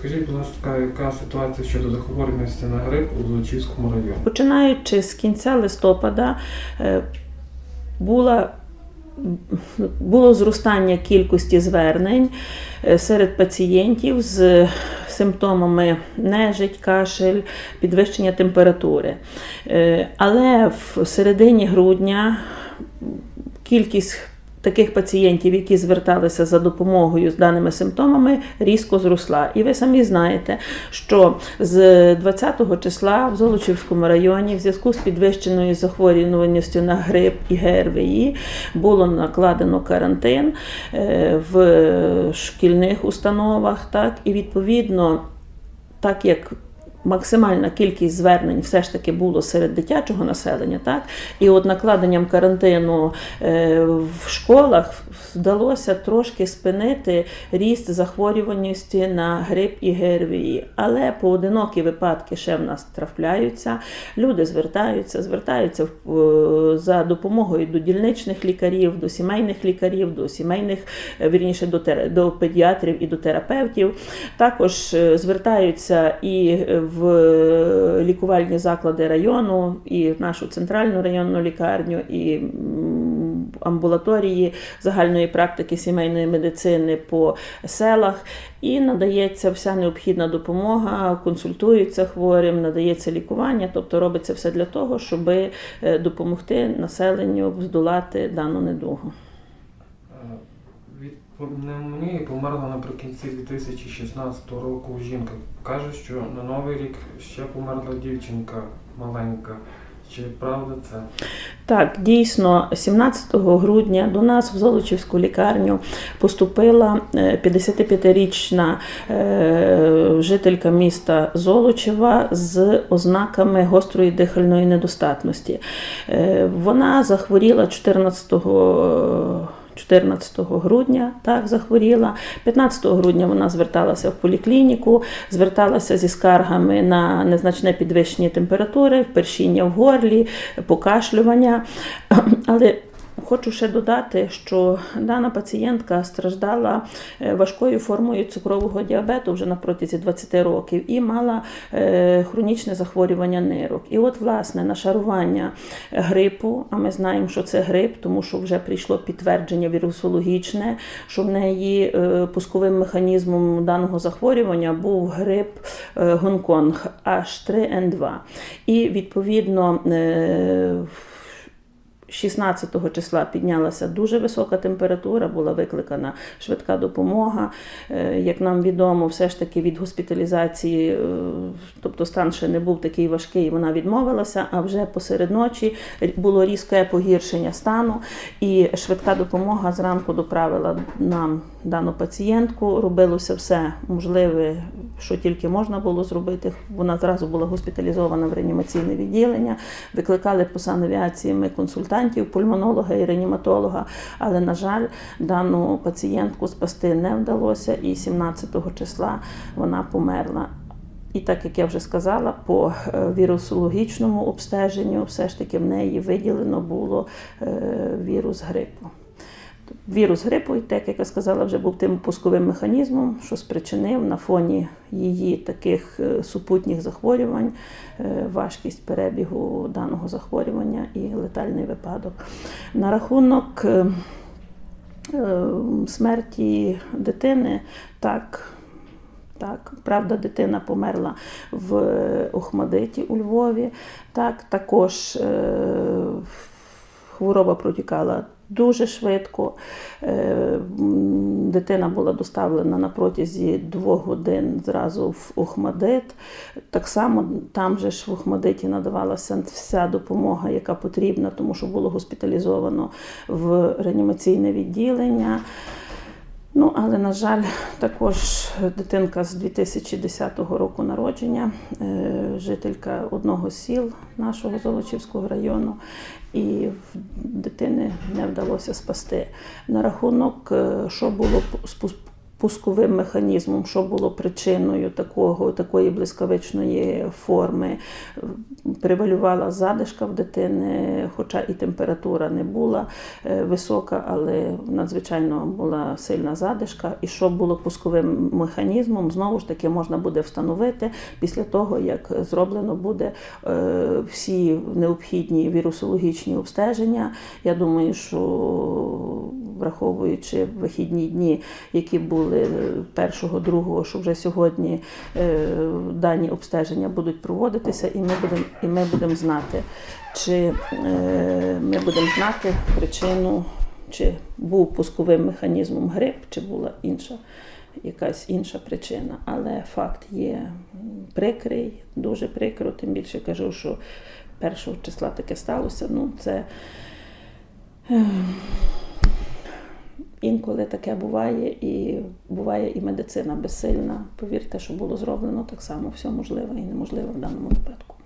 Скажіть, будь ласка, яка ситуація щодо захворюваності на грип у Золочівському районі? Починаючи з кінця листопада, е, була, було зростання кількості звернень е, серед пацієнтів з симптомами нежить, кашель, підвищення температури. Е, Але в середині грудня кількість таких пацієнтів, які зверталися за допомогою з даними симптомами, різко зросла. І ви самі знаєте, що з 20-го числа в Золочівському районі, в зв'язку з підвищеною захворюваністю на грип і ГРВІ, було накладено карантин е, в шкільних установах, так, і відповідно, так як Максимальна кількість звернень все ж таки було серед дитячого населення, так і от накладенням карантину е, в школах вдалося трошки спинити ріст захворюваності на грип і ГРВІ. Але поодинокі випадки ще в нас трапляються. Люди звертаються, звертаються е, за допомогою до дільничних лікарів, до сімейних лікарів, до сімейних, е, вірніше до, тер- до педіатрів і до терапевтів. Також звертаються і в е, лікувальні заклади району, і в нашу центральну районну лікарню, і амбулаторії загальної практики сімейної медицини по селах. І надається вся необхідна допомога, консультуються хворим, надається лікування, тобто робиться все для того, щоб е, допомогти населенню здолати дану недугу. Е, пневмонії померла наприкінці 2016 року жінка. Каже, що на новий рік ще померла дівчинка маленька. Чи правда це? Так, дійсно, 17 грудня до нас в Золочівську лікарню поступила е, 55-річна е, жителька міста Золочева з ознаками гострої дихальної недостатності. Е, Вона захворіла 14 14 грудня так захворіла. 15 грудня вона зверталася в поліклініку, зверталася зі скаргами на незначне підвищення температури, першіння в горлі, покашлювання. Але Хочу ще додати, що дана пацієнтка страждала е, важкою формою цукрового діабету вже на протязі 20 років і мала е, хронічне захворювання нирок. І от, власне, нашарування грипу, а ми знаємо, що це грип, тому що вже прийшло підтвердження вірусологічне, що в неї е, пусковим механізмом даного захворювання був грип Гонконг H3N2. І відповідно. Е, 16 числа піднялася дуже висока температура, була викликана швидка допомога. Е, Як нам відомо, все ж таки від госпіталізації, е, тобто стан ще не був такий важкий, вона відмовилася, а вже посеред ночі було різке погіршення стану, і швидка допомога зранку доправила нам дану пацієнтку. Робилося все можливе, що тільки можна було зробити. Вона зразу була госпіталізована в реанімаційне відділення. Викликали по санавіації консультантів, пульмонолога і реаніматолога. Але, на жаль, дану пацієнтку спасти не вдалося, і 17 числа вона померла. І так як я вже сказала, по е, вірусологічному обстеженню все ж таки в неї виділено було е, вірус грипу. Вірус грипу, і так як я сказала, вже був тим пусковим механізмом, що спричинив на фоні її таких е, супутніх захворювань е, важкість перебігу даного захворювання і летальний випадок. На рахунок е, смерті дитини, так. Так, правда, дитина померла в Охмадиті у Львові. Так, також е, хвороба протікала дуже швидко. Е, Дитина була доставлена на протязі двох годин зразу в Охмадит. Так само там же ж в Охмадиті надавалася вся допомога, яка потрібна, тому що було госпіталізовано в реанімаційне відділення. Ну, але, на жаль, також дитинка з 2010 року народження, е, жителька одного з сіл нашого Золочівського району, і дитини не вдалося спасти. На рахунок, е, що було пусковим механізмом, що було причиною такого, такої блискавичної форми. Превалювала задишка в дитини, хоча і температура не була е, висока, але надзвичайно була сильна задишка. І що було пусковим механізмом, знову ж таки можна буде встановити після того, як зроблено буде е, всі необхідні вірусологічні обстеження. Я думаю, що враховуючи вихідні дні, які були першого, другого, що вже сьогодні е, дані обстеження будуть проводитися, і ми будемо і ми будемо знати, чи е, ми будемо знати причину, чи був пусковим механізмом грип, чи була інша. Якась інша причина, але факт є прикрий, дуже прикро. Тим більше кажу, що першого числа таке сталося. Ну, це е, інколи таке буває, і буває і медицина безсильна. Повірте, що було зроблено так само все можливе і неможливе в даному випадку.